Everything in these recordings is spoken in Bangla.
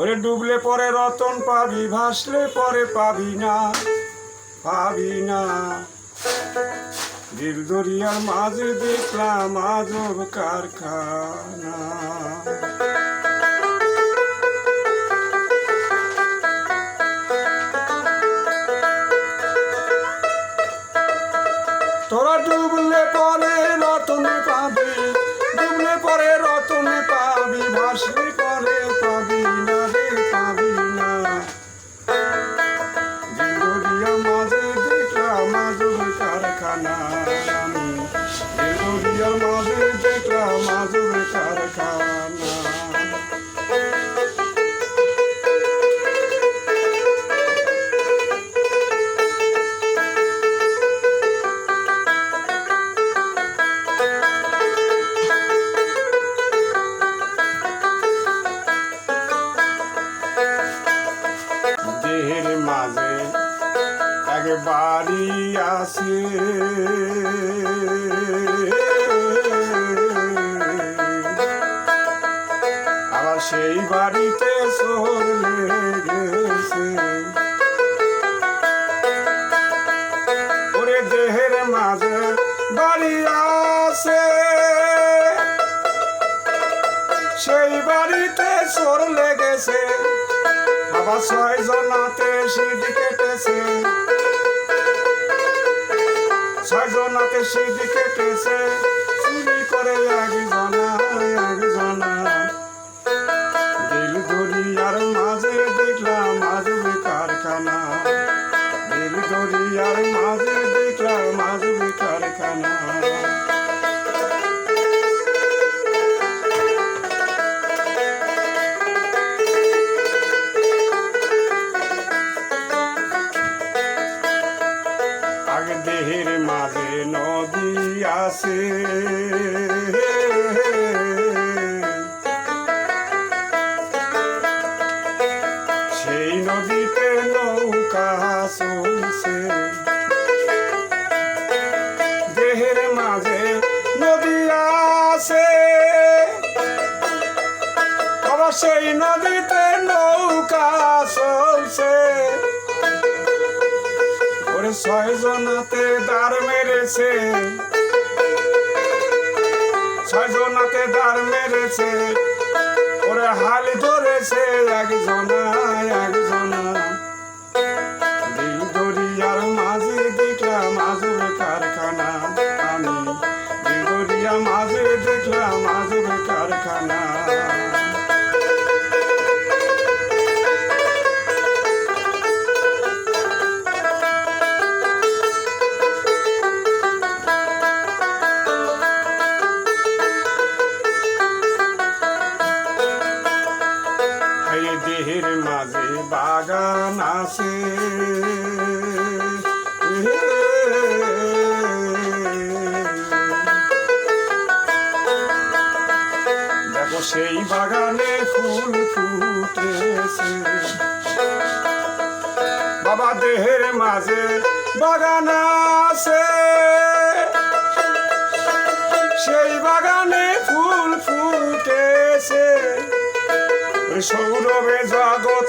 ওরে ডুবলে পরে রতন পাবি, ভাসলে পরে পাবি না পাবি না। দিল মাঝে দেখলাম আজব কারখানা। দেহের মাঝে এক বাড়ি আছে আবার সেই বাড়িতে সোর লেগেছে। ওরে দেহের মাঝে বাড়ি আছে সেই বাড়িতে চোর লেগেছে। আবার ছয় জনাতে শীত কেটেছে। ছয় জনাতে শীত কেটেছে। চুরি করে এক জনা এক জনা দিল দরিয়ার মাঝে দেখলাম আজবে কারখানা দিল দরিয়ার মাঝে দেখলাম আজবে কারখানা আছে। সেই নদীতে নৌকা চলছে। দেহের মাঝে নদী আছে। আবার সেই নদীতে নৌকা চলছে। ছয় জনাতে দাঁড় মেরেছে। ছয় জনাতে দাঁড় মেরেছে ওরে হাল ধরেছে একজনা বাগান আছে। দেখো সেই বাগানে ফুল ফুটেছে। বাবা, দেহের মাঝে বাগান আছে। সেই বাগানে ফুল ফুটেছে। সৌরভে জগৎ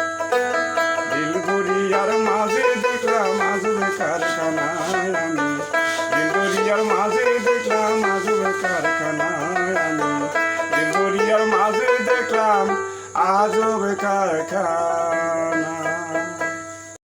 आजोब काळखा.